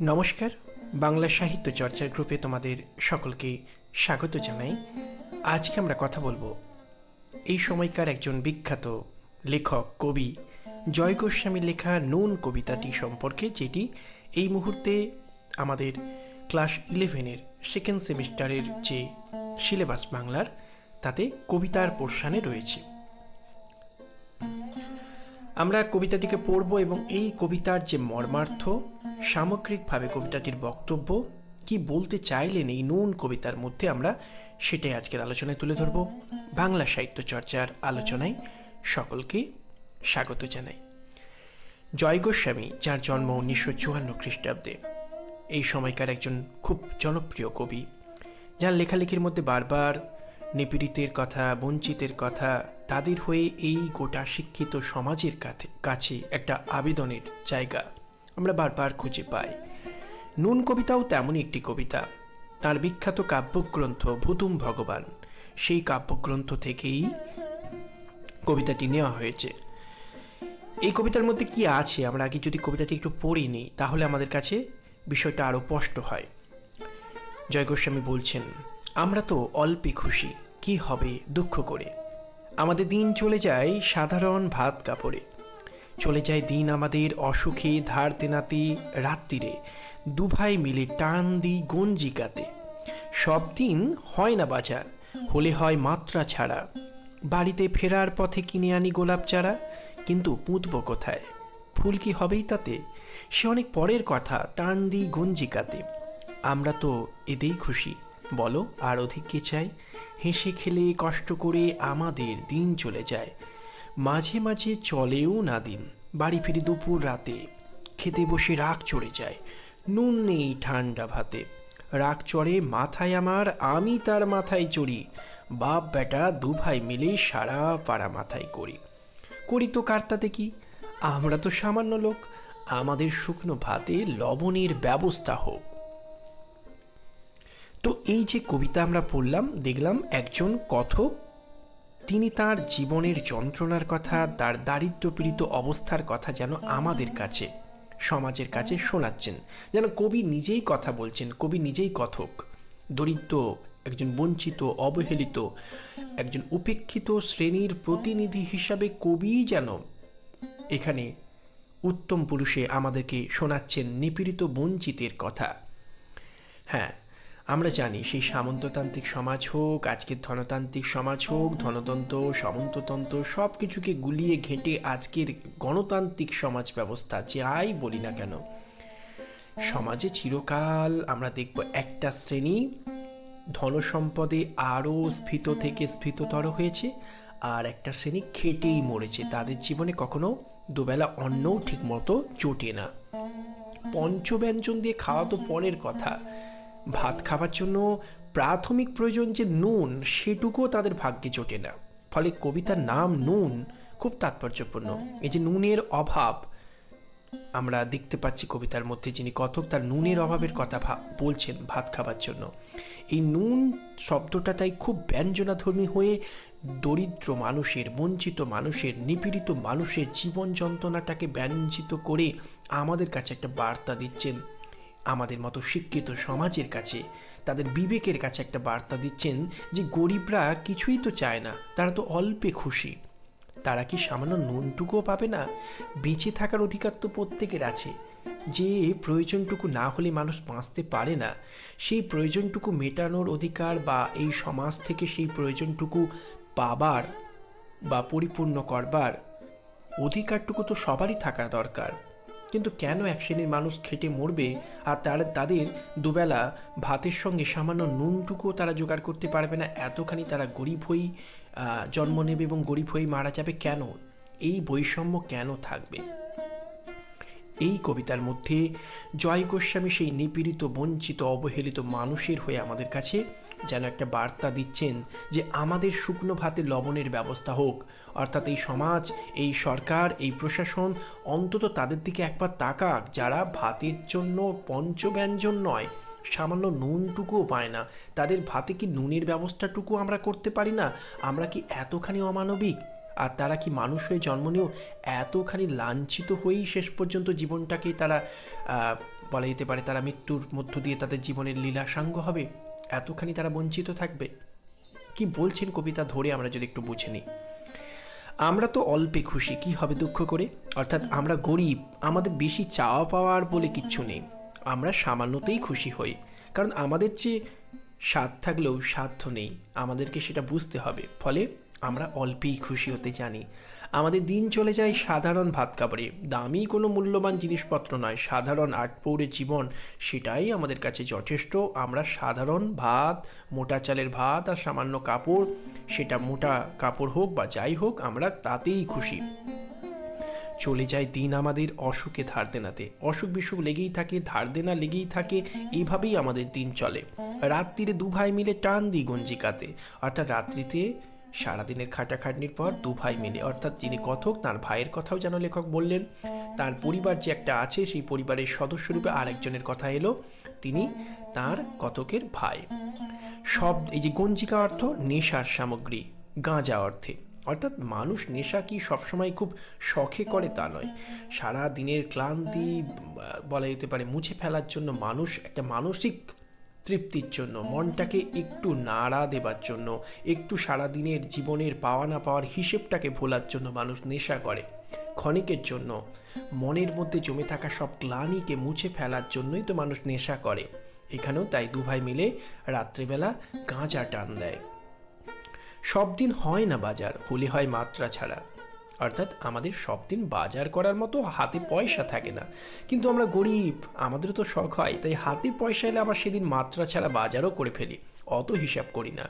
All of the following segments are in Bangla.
নমস্কার, বাংলা সাহিত্য চর্চার গ্রুপে তোমাদের সকলকে স্বাগত জানাই। আজকে আমরা কথা বলব এই সময়কার একজন বিখ্যাত লেখক, কবি জয় গোস্বামীর লেখা নুন কবিতাটি সম্পর্কে, যেটি এই মুহূর্তে আমাদের ক্লাস ইলেভেনের সেকেন্ড সেমিস্টারের যে সিলেবাস বাংলার, তাতে কবিতার পোর্শানে রয়েছে। আমরা কবিতাটিকে পড়ব এবং এই কবিতার যে মর্মার্থ, সামগ্রিকভাবে কবিতাটির বক্তব্য, কি বলতে চাইলেন এই নুন কবিতার মধ্যে আমরা সেটাই আজকের আলোচনায় তুলে ধরব। বাংলা সাহিত্য চর্চার আলোচনায় সকলকে স্বাগত জানাই। জয় গোস্বামী, যার জন্ম উনিশশো চুয়ান্ন খ্রিস্টাব্দে। এই সময়কার একজন খুব জনপ্রিয় কবি, যার লেখালেখির মধ্যে বারবার নিপীড়িতের কথা, বঞ্চিতের কথা তাদের হয়ে এই গোটা শিক্ষিত সমাজের কাছে একটা আবেদনের জায়গা আমরা বারবার খুঁজে পাই। নুন কবিতাও তেমনই একটি কবিতা। তার বিখ্যাত কাব্যগ্রন্থ ভুতুম ভগবান। সেই কাব্যগ্রন্থ থেকেই কবিতাটি নেওয়া হয়েছে। এই কবিতার মধ্যে কি আছে? আমরা আগে যদি কবিতাটি একটু পড়ে নিই, তাহলে আমাদের কাছে বিষয়টা আরও স্পষ্ট হয়। জয় গোস্বামী বলছেন, আমরা তো অল্পে খুশি, কি হবে দুঃখ করে? আমাদের দিন চলে যায় সাধারণ ভাত কাপড়ে। চলে যায় দিন আমাদের অসুখে ধার তেনাতে রাত্রিরে। দুভাই মিলে টান দিই গঞ্জিকাতে। সব দিন হয় না বাজার, হলে হয় মাত্রা ছাড়া। বাড়িতে ফেরার পথে কিনে আনি গোলাপ চারা, কিন্তু পুঁতব কোথায়? ফুল কি হবেই তাতে? সে অনেক পরের কথা, টান দিই গঞ্জিকাতে। আমরা তো এতেই খুশি। বলো, আর অধিক কে চাই? হেসে খেলে কষ্ট করে আমাদের দিন চলে যায়। মাঝে মাঝে চলেও না দিন। বাড়ি ফিরে দুপুর রাতে। খেতে বসে রাগ চড়ে যায়। নুন নেই ঠান্ডা ভাতে। রাগ চড়ে মাথায় আমার, আমি তার মাথায় চড়ি। বাপ, বেটা দু ভাই মিলে সারা পাড়া মাথায় করি। করি তো কার্তাতে কি? আমরা তো সামান্য লোক। আমাদের শুকনো ভাতে লবণের ব্যবস্থা হোক। তো এই যে কবিতা আমরা পড়লাম, দেখলাম একজন কথক, তিনি তার জীবনের যন্ত্রণার কথা, তার দারিদ্র্যপীড়িত অবস্থার কথা যেন আমাদের কাছে, সমাজের কাছে শোনাচ্ছেন। যেন কবি নিজেই কথা বলছেন, কবি নিজেই কথক। দরিদ্র, একজন বঞ্চিত, অবহেলিত, একজন উপেক্ষিত শ্রেণির প্রতিনিধি হিসাবে কবি যেন এখানে উত্তম পুরুষে আমাদেরকে শোনাচ্ছেন নিপীড়িত বঞ্চিতের কথা। হ্যাঁ আমরা জানি সেই সামন্ততান্ত্রিক সমাজ হোক, আজকের ধনতান্ত্রিক সমাজ হোক, ধনতন্ত্র, সামন্ততন্ত্র সব কিছুকে গুলিয়ে ঘেঁটে আজকের গণতান্ত্রিক সমাজ ব্যবস্থা, যে আই বলি না কেন। সমাজে চিরকাল আমরা দেখব একটা শ্রেণি, ধনসম্পদে আরও স্ফীত থেকে স্ফীততর হয়েছে, আর একটা শ্রেণি খেটেই মরেছে। তাদের জীবনে কখনো দুবেলা অন্নও ঠিকমতো জোটে না। পঞ্চব্যঞ্জন দিয়ে খাওয়া তো পরের কথা। ভাত খাবার জন্য প্রাথমিক প্রয়োজন যে নুন, সেটুকুও তাদের ভাগ্যে জোটে না। ফলে কবিতার নাম নুন খুব তাৎপর্যপূর্ণ। এই যে নুনের অভাব, আমরা দেখতে পাচ্ছি কবিতার মধ্যে যিনি কথক, তার নুনের অভাবের কথা বলছেন ভাত খাবার জন্য। এই নুন শব্দটা তাই খুব ব্যঞ্জনাধর্মী হয়ে দরিদ্র মানুষের, বঞ্চিত মানুষের, নিপীড়িত মানুষের জীবন যন্ত্রণাটাকে ব্যঞ্জিত করে আমাদের কাছে একটা বার্তা দিচ্ছেন আমাদের মতো শিক্ষিত সমাজের কাছে তাদের বিবেকের কাছে একটা বার্তা দিচ্ছেন যে গরিবরা কিছুই তো চায় না, তারা তো অল্পে খুশি। তারা কি সামান্য নুনটুকুও পাবে না? বেঁচে থাকার অধিকার তো প্রত্যেকের আছে। যে প্রয়োজনটুকু না হলে মানুষ বাঁচতে পারে না, সেই প্রয়োজনটুকু মেটানোর অধিকার বা এই সমাজ থেকে সেই প্রয়োজনটুকু পাবার বা পরিপূর্ণ করবার অধিকারটুকু তো সবারই থাকা দরকার। কিন্তু কেন এক শ্রেণির মানুষ খেটে মরবে আর তার, তাদের দুবেলা ভাতের সঙ্গে সামান্য নুনটুকুও তারা জোগাড় করতে পারবে না? এতখানি তারা গরিব হয়েই জন্ম নেবে এবং গরিব হয়েই মারা যাবে কেন? এই বৈষম্য কেন থাকবে? এই কবিতার মধ্যে জয় গোস্বামী সেই নিপীড়িত, বঞ্চিত, অবহেলিত মানুষের হয়ে আমাদের কাছে যেন একটা বার্তা দিচ্ছেন যে আমাদের শুকনো ভাতে লবণের ব্যবস্থা হোক। অর্থাৎ এই সমাজ, এই সরকার, এই প্রশাসন অন্তত তাদের দিকে একবার তাকাক। যারা ভাতের জন্য পঞ্চব্যঞ্জন নয়, সামান্য নুনটুকুও পায় না। তাদের ভাতে কি নুনের ব্যবস্থাটুকু আমরা করতে পারি না? আমরা কি এতখানি অমানবিক? আর তারা কি মানুষ হয়ে জন্ম নিয়েও এতখানি লাঞ্ছিত হয়েই শেষ পর্যন্ত জীবনটাকে তারা বলা যেতে পারে তারা মৃত্যুর মধ্য দিয়ে তাদের জীবনের লীলাসাঙ্গ হবে? এতখানি তারা বঞ্চিত থাকবে? কি বলছেন কবিতা ধরে আমরা যদি একটু বুঝে নিই। আমরা তো অল্পে খুশি, কি হবে দুঃখ করে? অর্থাৎ আমরা গরিব, আমাদের বেশি চাওয়া পাওয়ার বলে কিচ্ছু নেই। আমরা সামান্যতেই খুশি হই, কারণ আমাদের যে স্বাদ থাকলেও সাধ্য নেই, আমাদেরকে সেটা বুঝতে হবে। ফলে আমরা অল্পেই খুশি হতে জানি। আমাদের দিন চলে যায় সাধারণ ভাত কাপড়ে দামি কোনো মূল্যবান জিনিসপত্র নয়, সাধারণ আট পৌরে জীবন। সেটাই আমাদের কাছে যথেষ্ট। আমরা সাধারণ ভাত, মোটা চালের ভাত আর সামান্য কাপড়, সেটা মোটা কাপড় হোক বা যাই হোক, আমরা তাতেই খুশি। চলে যায় দিন আমাদের অসুখে ধার দেনাতে। অসুখ বিসুখ লেগেই থাকে, ধার দেনা লেগেই থাকে এইভাবেই আমাদের দিন চলে। রাত্রিরে দু ভাই মিলে টান দিই গঞ্জিকাতে। অর্থাৎ রাত্রিতে সারাদিনের খাটাখাটনির পর দু ভাই মিলে, অর্থাৎ যিনি কথক, তার ভাইয়ের কথাও যেন লেখক বললেন। তার পরিবার যে একটা আছে, সেই পরিবারের সদস্যরূপে আরেকজনের কথা এলো, তিনি তার কথকের ভাই। সব এই যে গঞ্জিকা অর্থ নেশার সামগ্রী, গাঁজা অর্থে। অর্থাৎ মানুষ নেশা কি সবসময় খুব শখে করে তা নয়। সারা দিনের ক্লান্তি বলা যেতে পারে, মুছে ফেলার জন্য মানুষ, একটা মানসিক তৃপ্তির জন্য, মনটাকে একটু নাড়া দেবার জন্য, একটু সারা দিনের জীবনের পাওয়া না পাওয়ার হিসেবটাকে ভোলার জন্য মানুষ নেশা করে। ক্ষণিকের জন্য, মনের মধ্যে জমে থাকা সব গ্লানিকে মুছে ফেলার জন্যই তো মানুষ নেশা করে। এখানেও তাই দু ভাই মিলে রাত্রিবেলা গাঁজা টান দেয়। সব দিন হয় না বাজার, হলে হয় মাত্রা ছাড়া। অর্থাৎ আমাদের সব দিন বাজার করার মতো হাতে পয়সা থাকে না। কিন্তু আমরা গরিব, আমাদেরও তো শখ হয়, তাই হাতে পয়সা এলে আবার সেদিন মাত্রা ছাড়া বাজারও করে ফেলি। অত হিসাব করি না।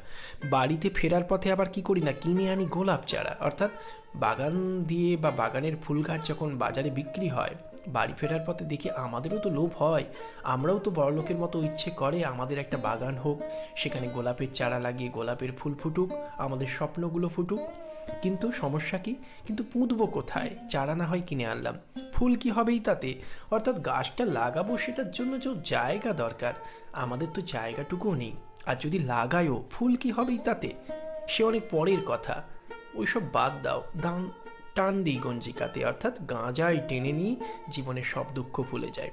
বাড়িতে ফেরার পথে আবার কি করি না, কিনে আনি গোলাপ চারা। অর্থাৎ বাগান দিয়ে বা বাগানের ফুল গাছ যখন বাজারে বিক্রি হয়, বাড়ি ফেরার পথে দেখি আমাদেরও তো লোভ হয়। আমরাও তো বড়লোকের মতো ইচ্ছে করে, আমাদের একটা বাগান হোক, সেখানে গোলাপের চারা লাগিয়ে গোলাপের ফুল ফুটুক, আমাদের স্বপ্নগুলো ফুটুক। কিন্তু সমস্যা কি? কিন্তু পুঁতবো কোথায়? চারা না হয় কিনে আনলাম। ফুল কি হবেই তাতে? অর্থাৎ গাছটা লাগাবো সেটার জন্য যে জায়গা দরকার। আমাদের তো জায়গাটুকুও নেই। আর যদি লাগাইও ফুল কি হবেই তাতে? সে অনেক পরের কথা। ওইসব বাদ দাও। দান, টান দিই গঞ্জিকাতে। অর্থাৎ গাঁজায় টেনে নিই, জীবনের সব দুঃখ ভুলে যায়।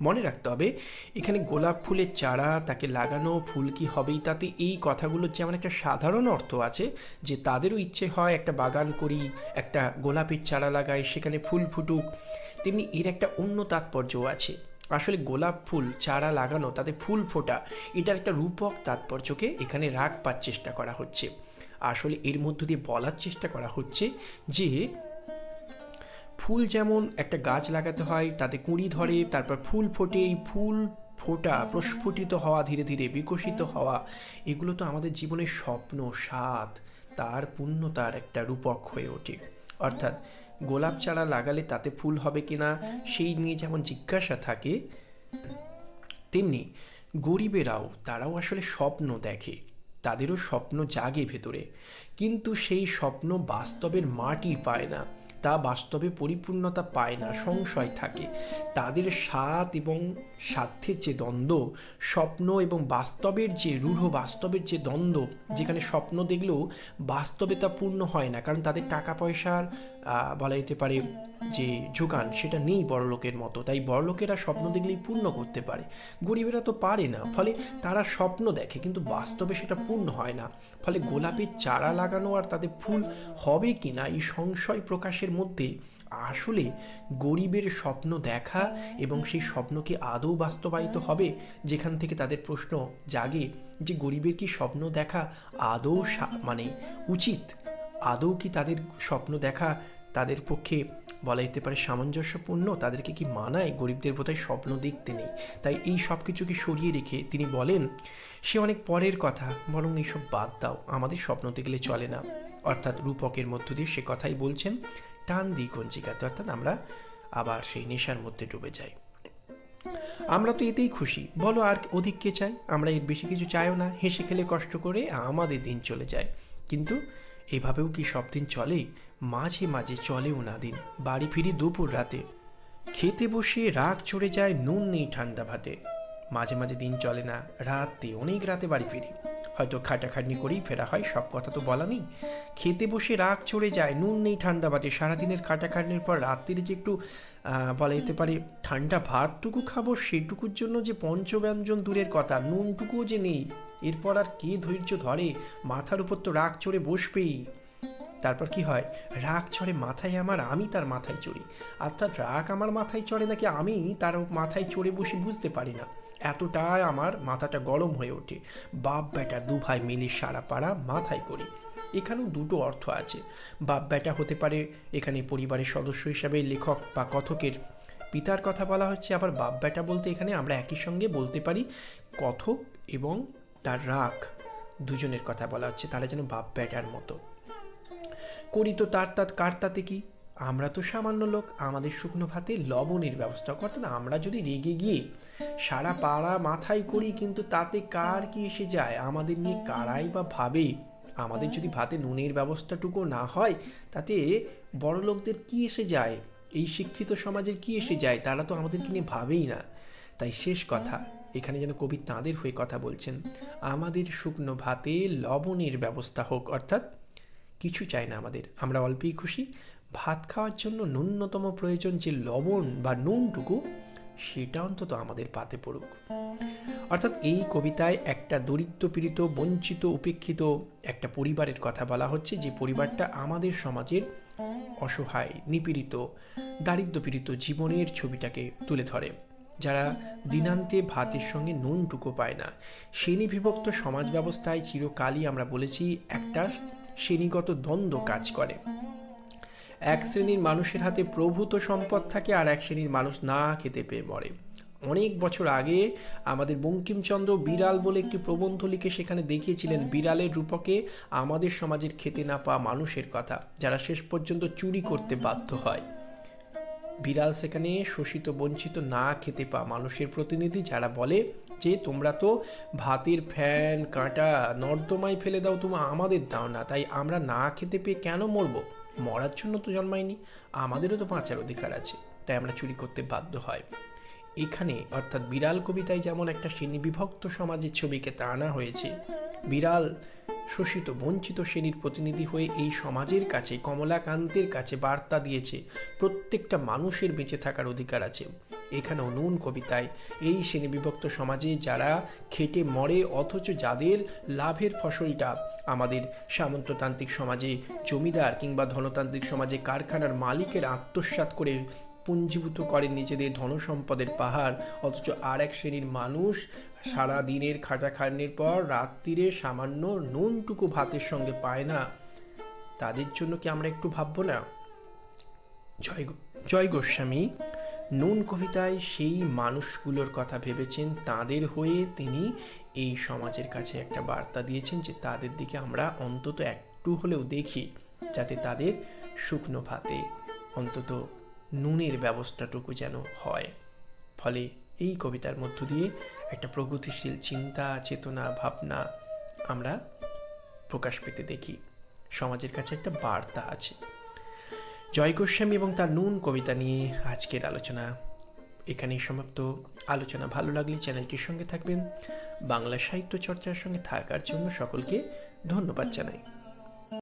মনে রাখতে হবে, এখানে গোলাপ ফুলের চারা, তাকে লাগানো ফুল কি হবেই, তাতে এই কথাগুলোর যেমন একটা সাধারণ অর্থ আছে, যে তাদেরও ইচ্ছে হয় একটা বাগান করি, একটা গোলাপের চারা লাগাই, সেখানে ফুল ফুটুক, তেমনি এর একটা অন্য তাৎপর্যও আছে। আসলে গোলাপ ফুল, চারা লাগানো, তাতে ফুল ফোটা, এটার একটা রূপক তাৎপর্যকে এখানে রাখবার চেষ্টা করা হচ্ছে। আসলে এর মধ্য দিয়ে বলার চেষ্টা করা হচ্ছে যে ফুল যেমন একটা গাছ লাগাতে হয়, তাতে কুঁড়ি ধরে, তারপর ফুল ফোটে, এই ফুল ফোটা প্রস্ফুটিত হওয়া, ধীরে ধীরে বিকশিত হওয়া, এগুলো তো আমাদের জীবনের স্বপ্ন, স্বাদ, তার পূর্ণতার একটা রূপক হয়ে ওঠে। অর্থাৎ গোলাপ চারা লাগালে তাতে ফুল হবে কিনা, সেই নিয়ে যেমন জিজ্ঞাসা থাকে, তেমনি গরিবেরাও, তারাও আসলে স্বপ্ন দেখে, তাদেরও স্বপ্ন জাগে ভেতরে। কিন্তু সেই স্বপ্ন বাস্তবের মাটি পায় না। তা বাস্তবে পরিপূর্ণতা পায় না, সংশয় থাকে। তাদের স্বাদ এবং স্বার্থের যে দ্বন্দ্ব, স্বপ্ন এবং বাস্তবের যে রূঢ় বাস্তবের যে দ্বন্দ্ব, যেখানে স্বপ্ন দেখলেও বাস্তবে তা পূর্ণ হয় না, কারণ তাদের টাকা পয়সার বলা যেতে পারে যে যোগান, সেটা নেই বড়লোকের মতো। তাই বড়লোকেরা স্বপ্ন দেখলেই পূর্ণ করতে পারে। গরিবেরা তো পারে না। ফলে তারা স্বপ্ন দেখে, কিন্তু বাস্তবে সেটা পূর্ণ হয় না। ফলে গোলাপের চারা লাগানো আর তাতে ফুল হবে কি না, এই সংশয় প্রকাশের মধ্যে আসলে গরিবের স্বপ্ন দেখা এবং সেই স্বপ্ন কি আদৌ বাস্তবায়িত হবে, যেখান থেকে তাদের প্রশ্ন জাগে যে গরিবের কি স্বপ্ন দেখা আদৌ মানে উচিত? আদৌ কি তাদের স্বপ্ন দেখা তাদের পক্ষে বলা যেতে পারে সামঞ্জস্যপূর্ণ, তাদেরকে কি মানায়? গরিবদের বোধহয় স্বপ্ন দেখতে নেই। তাই এই সব কিছুকে সরিয়ে রেখে তিনি বলেন, সে অনেক পরের কথা, বরং এইসব বাদ দাও। আমাদের স্বপ্ন দেখলে চলে না। অর্থাৎ রূপকের মধ্য দিয়ে সে কথাই বলছেন, টান দিই কঞ্চিকাতে। অর্থাৎ আমরা আবার সেই নেশার মধ্যে ডুবে যাই। আমরা তো এতেই খুশি। বলো আর অধিক কে চাই আমরা এর বেশি কিছু চাইও না। হেসে খেলে কষ্ট করে আমাদের দিন চলে যায়। কিন্তু এভাবেও কি সব দিন চলে মাঝে মাঝে চলেও না দিন বাড়ি ফিরি দুপুর রাতে। খেতে বসে রাগ চড়ে যায় নুন নেই ঠান্ডা ভাতে। মাঝে মাঝে দিন চলে না, রাতে অনেক রাতে বাড়ি ফিরি। হয়তো খাটাখাটনি করেই ফেরা হয়, সব কথা তো বলা নেই। খেতে বসে রাগ চড়ে যায় নুন নেই ঠান্ডা বাদে সারাদিনের খাটাখাটনির পর রাত্রিরে যে একটু বলা যেতে পারে ঠান্ডা ভাতটুকু খাব সেটুকুর জন্য যে পঞ্চব্যঞ্জন দূরের কথা, নুনটুকুও যে নেই, এরপর আর কে ধৈর্য ধরে? মাথার উপর তো রাগ চড়ে বসবেই। তারপর কি হয়? রাগ চড়ে মাথায় আমার, আমি তার মাথায় চড়ি। অর্থাৎ রাগ আমার মাথায় চড়ে নাকি আমি তার মাথায় চড়ে বসে বুঝতে পারি না? এতটাই আমার মাথাটা গরম হয়ে ওঠে। বাপ বেটা দু ভাই মিলে সারা পাড়া মাথায় করি। এখানেও দুটো অর্থ আছে। বাপ বেটা হতে পারে এখানে পরিবারের সদস্য হিসাবে লেখক বা কথকের। পিতার কথা বলা হচ্ছে, আবার বাপ বেটা বলতে এখানে আমরা একই সঙ্গে বলতে পারি কথক এবং তার রাগ। দুজনের কথা বলা হচ্ছে, তারা যেন বাপ বেটার মতো। করি তো তার তাত, কার তাতে কি? আমরা তো সামান্য লোক, আমাদের শুকনো ভাতে লবণের ব্যবস্থা না আমরা যদি রেগে গিয়ে সারা পাড়া মাথায় করি, কিন্তু তাতে কার কি এসে যায়? আমাদের নিয়ে কারাই বা ভাবে? আমাদের যদি ভাতে নুনের ব্যবস্থাটুকু না হয়, তাতে বড় লোকদের কি এসে যায়? এই শিক্ষিত সমাজের কি এসে যায়? তারা তো আমাদেরকে নিয়ে ভাবেই না। তাই শেষ কথা, এখানে যেন কবি তাঁদের হয়ে কথা বলছেন। আমাদের শুকনো ভাতে লবণের ব্যবস্থা হোক, অর্থাৎ কিছু চাই না আমাদের। আমরা অল্পেই খুশি। ভাত খাওয়ার জন্য ন্যূনতম প্রয়োজন যে লবণ বা নুনটুকু, সেটা অন্তত আমাদের পাতে পড়ুক। অর্থাৎ এই কবিতায় একটা দরিদ্র পীড়িত বঞ্চিত, উপেক্ষিত একটা পরিবারের কথা বলা হচ্ছে, যে পরিবারটা আমাদের সমাজের অসহায়, নিপীড়িত দারিদ্র পীড়িত জীবনের ছবিটাকে তুলে ধরে। যারা দিনান্তে ভাতের সঙ্গে নুনটুকু পায় না শ্রেণি বিভক্ত সমাজ ব্যবস্থায় চিরকালই আমরা বলেছি একটা শ্রেণীগত দ্বন্দ্ব কাজ করে। এক শ্রেণির মানুষের হাতে প্রভূত সম্পদ থাকে আর এক শ্রেণির মানুষ না খেতে পেয়ে মরে। অনেক বছর আগে আমাদের বঙ্কিমচন্দ্র বিড়াল বলে একটি প্রবন্ধ লিখে সেখানে দেখিয়েছিলেন, বিড়ালের রূপকে আমাদের সমাজের খেতে না পাওয়া মানুষের কথা, যারা শেষ পর্যন্ত চুরি করতে বাধ্য হয়। বিড়াল সেখানে শোষিত, বঞ্চিত, না খেতে পাওয়া মানুষের প্রতিনিধি যারা বলে যে তোমরা তো ভাতের ফ্যান, কাঁটা, নর্দমায় ফেলে দাও তোমরা আমাদের দাও না। তাই আমরা না খেতে পেয়ে কেন মরবো? মরার জন্য তো জন্মায়নি, আমাদেরও তো বাঁচার অধিকার আছে, তাই আমরা চুরি করতে বাধ্য হয়। এখানে অর্থাৎ বিড়াল কবিতায় যেমন একটা শ্রেণীবিভক্ত সমাজের ছবিকে তা আনা হয়েছে, বিড়াল শোষিত, বঞ্চিত শ্রেণির প্রতিনিধি হয়ে এই সমাজের কাছে, কমলাকান্তের কাছে বার্তা দিয়েছে, প্রত্যেকটা মানুষের বেঁচে থাকার অধিকার আছে। এখানেও নুন কবিতায় এই শ্রেণীবিভক্ত সমাজে যারা খেটে মরে, অথচ যাদের লাভের ফসলটা আমাদের সামন্ততান্ত্রিক সমাজে জমিদার কিংবা ধনতান্ত্রিক সমাজে কারখানার মালিকের আত্মসাৎ করে পুঞ্জীভূত করেন নিজেদের ধনসম্পদের পাহাড়, অথচ আর এক শ্রেণির মানুষ সারা দিনের খাটাখাটনির পর রাত্রিরে সামান্য নুনটুকু ভাতের সঙ্গে পায় না। তাদের জন্য কি আমরা একটু ভাববো না? জয় জয় গোস্বামী, নুন কবিতায় সেই মানুষগুলোর কথা ভেবেছেন তাদের হয়ে তিনি এই সমাজের কাছে একটা বার্তা দিয়েছেন যে তাদের দিকে আমরা অন্তত একটু হলেও দেখি, যাতে তাদের শুকনো ভাতে অন্তত নুনের ব্যবস্থাটুকু যেন হয়। ফলে এই কবিতার মধ্য দিয়ে একটা প্রগতিশীল চিন্তা, চেতনা, ভাবনা আমরা প্রকাশ পেতে দেখি। সমাজের কাছে একটা বার্তা আছে। জয় গোস্বামী এবং তার নুন কবিতা নিয়ে আজকের আলোচনা এখানেই সমাপ্ত। আলোচনা ভালো লাগলে চ্যানেলটির সঙ্গে থাকবেন। বাংলা সাহিত্য চর্চার সঙ্গে থাকার জন্য সকলকে ধন্যবাদ জানাই।